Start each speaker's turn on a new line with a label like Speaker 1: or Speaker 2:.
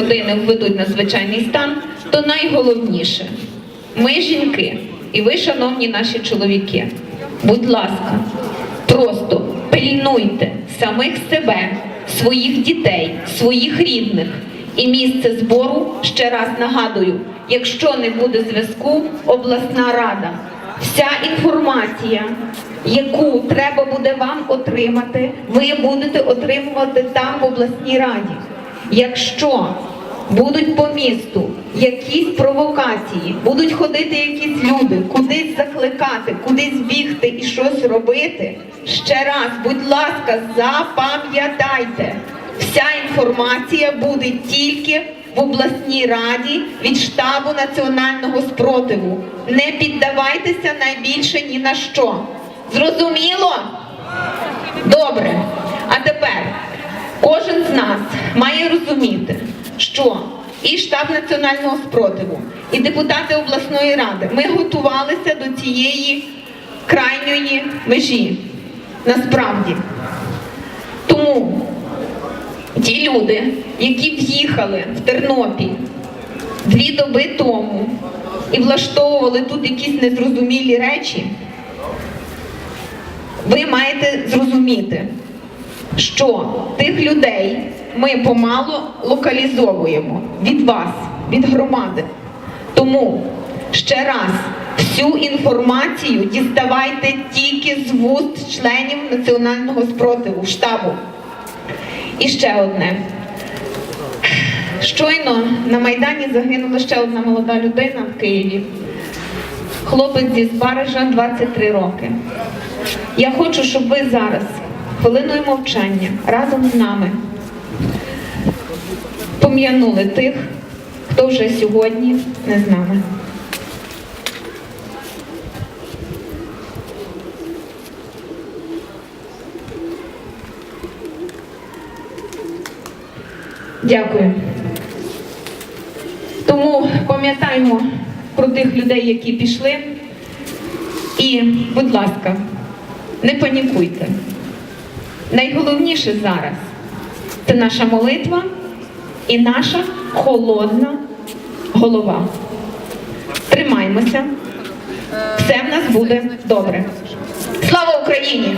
Speaker 1: родини введуть надзвичайний стан, то найголовніше ми жінки і ви, шановні наші чоловіки, будь ласка, просто пильнуйте самих себе, своїх дітей, своїх рідних. І місце збору ще раз нагадую: якщо не буде зв'язку, обласна рада. Вся інформація, яку треба буде вам отримати, ви будете отримувати там в обласній раді. Якщо будуть по місту якісь провокації, будуть ходити якісь люди, кудись закликати, кудись бігти і щось робити, ще раз, будь ласка, запам'ятайте, вся інформація буде тільки в обласній раді від штабу національного спротиву. Не піддавайтеся найбільше ні на що. Зрозуміло? Добре. А тепер кожен з нас має розуміти, що і штаб національного спротиву, і депутати обласної ради ми готувалися до цієї крайньої межі. Насправді. Тому ті люди, які в'їхали в Тернопіль дві доби тому і влаштовували тут якісь незрозумілі речі, ви маєте зрозуміти, що тих людей ми помалу локалізовуємо від вас, від громади. Тому ще раз всю інформацію діставайте тільки з вуст членів національного спротиву штабу. І ще одне. Щойно на Майдані загинула ще одна молода людина в Києві. Хлопець зі Збаража 23 роки. Я хочу, щоб ви зараз хвилиною мовчання разом з нами пом'янули тих, хто вже сьогодні не з нами. Дякую. Тому пам'ятаймо про тих людей, які пішли. І, будь ласка, не панікуйте. Найголовніше зараз це наша молитва і наша холодна голова. Тримаймося, все в нас буде добре. Слава Україні!